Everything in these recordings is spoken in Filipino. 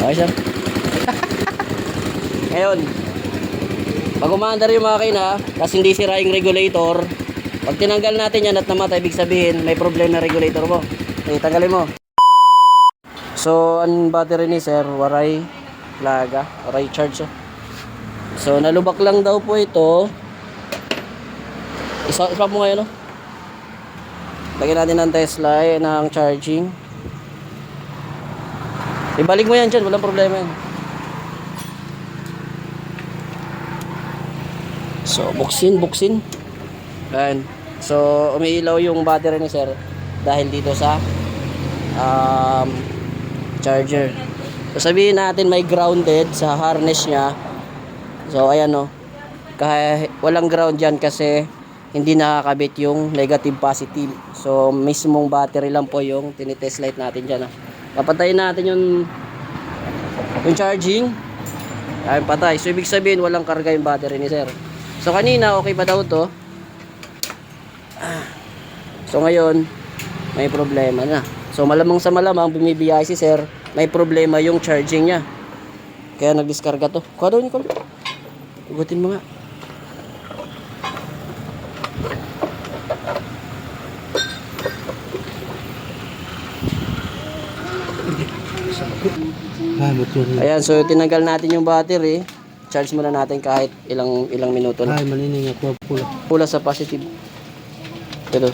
Okay, sir. Ngayon, pag umaandar yung makina, tapos hindi sira yung regulator, pag tinanggal natin yan at namatay, ibig sabihin, may problem na regulator mo. Okay, tanggalin mo. So, ang battery ni sir, waray plaga, waray charge. So, nalubak lang daw po ito. Isa, isa mo ngayon, no? Lagyan natin ng Tesla, eh, ng charging. Ibalik mo yan dyan, walang problema yan. So, buksin, buksin. Ayan. So, umiilaw yung battery ni sir dahil dito sa um, charger. So, sabihin natin may grounded sa harness niya. So, ayan no. Kahit walang ground dyan kasi hindi nakakabit yung negative positive. So, mismong battery lang po yung tinitest light natin dyan. Ah. Papatayin natin yung yung charging. Ayun, patay. So, ibig sabihin, walang karga yung battery ni sir. So, kanina, okay pa daw to. So, ngayon, may problema na. So, malamang sa malamang, bumibiyay si sir, may problema yung charging niya. Kaya nagdiskarga to. Kuha daw, Nicole. Ugutin mo nga. Ayan, so tinanggal natin yung battery. Charge muna natin kahit ilang ilang minuto na. Ay, manining ako pula. Pula sa positive. Ito.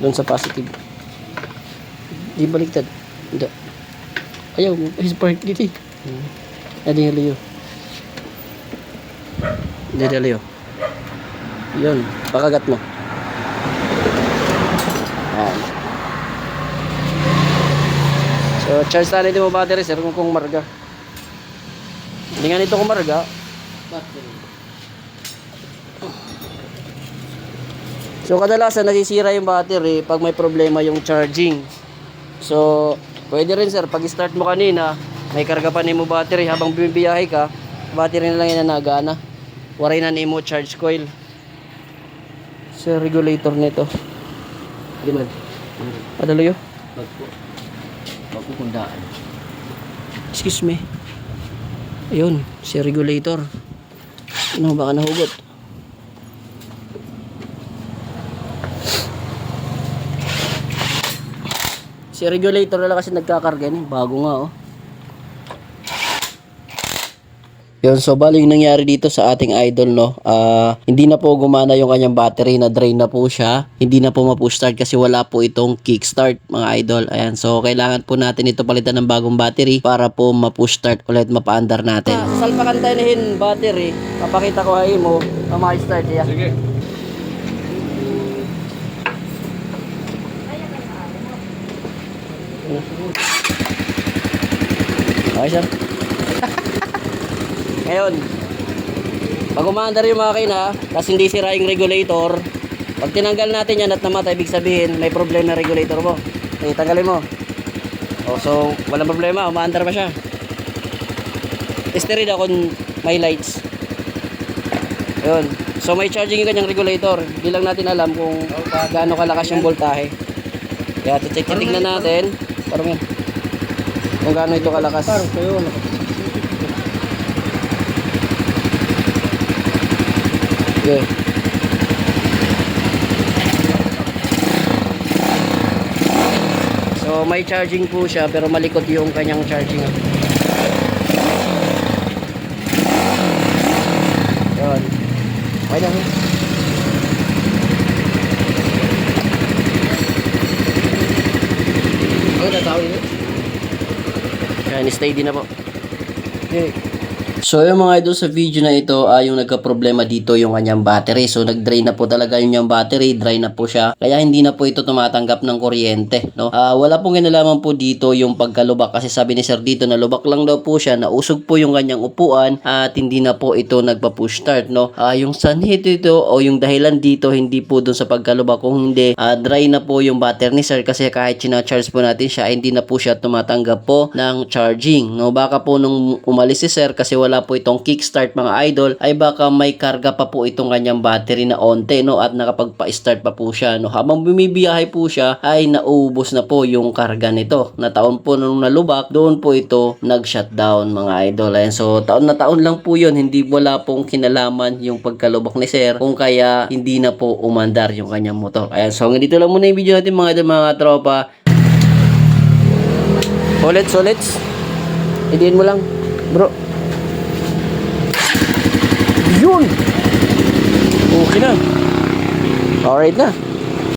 Doon sa positive. Di baliktad. Hindi. Ayaw, is park dito eh. Adi nga liyo. Hindi na liyo. Yun, pakagat mo. Ayan. So, charge na natin mo battery sir kung kung marga. Hindi nga nito kumarga. So kadalasan nasisira yung battery pag may problema yung charging. So pwede rin sir, pag start mo kanina, may karga pa nimo battery habang bumibiyahe ka, battery na lang yan na nagana. Waray na nimo charge coil. Sa regulator nito. Di man. Padalo yo. Magpo. Magpupundaan. Excuse me. Ayun, si regulator. Ano, baka nahugot. Si regulator na lang kasi nagkakarga ni. Bago nga oh. Yun, so bali yung nangyari dito sa ating idol, no? Ah, hindi na po gumana yung kanyang battery, na drain na po siya. Hindi na po ma-push start kasi wala po itong kickstart, mga idol. Ayan, so kailangan po natin ito palitan ng bagong battery para po ma-push start ulit, mapaandar natin. Ah, salpakan tayo nihin battery. Papakita ko ay mo, ma-start niya. Sige. Okay, sir. Ngayon, pag umaandar yung makina, tapos hindi sira yung regulator, pag tinanggal natin yan at namatay, ibig sabihin, may problem na regulator mo. Okay, tanggalin mo. Oh, so, walang problema, umaandar pa siya. Tester rin kung may lights. Ayun. So, may charging yung kanyang regulator. Hindi lang natin alam kung gaano kalakas yung voltahe. Kaya, check tignan natin. Parang yan. Kung gaano ito kalakas. Parang kayo. Okay. So may charging po siya pero malikot yung kanyang charging. Yun. Okay lang. Ano na tao yun? Yan, steady na po. Okay. So yung mga idol sa video na ito ay yung nagka-problema dito yung kanyang battery. So nag-drain na po talaga yung kanyang battery, dry na po siya. Kaya hindi na po ito tumatanggap ng kuryente, no? Ah, wala pong kinalaman po dito yung pagkalubak kasi sabi ni Sir dito na lubak lang daw po siya, nausog po yung kanyang upuan at hindi na po ito nagpa-push start, no? Ah, yung sanhi dito o yung dahilan dito hindi po dun sa pagkalubak kung hindi ah, dry na po yung battery ni Sir kasi kahit sina-charge po natin siya, hindi na po siya tumatanggap po ng charging, no? Baka po nung umalis si Sir kasi wala wala po itong kickstart mga idol ay baka may karga pa po itong kanyang battery na onte no? At nakapagpa-start pa po siya no? Habang bumibiyahe po siya ay naubos na po yung karga nito. Na taon po nung nalubak doon po ito nag-shutdown mga idol. Ayan, so taon na taon lang po yun. Hindi wala pong kinalaman yung pagkalubak ni sir kung kaya hindi na po umandar yung kanyang motor. Ayan so dito lang muna yung video natin mga idol mga tropa. Ulit, ulit. Idiin mo lang, bro. Yun! Okay na. Alright na.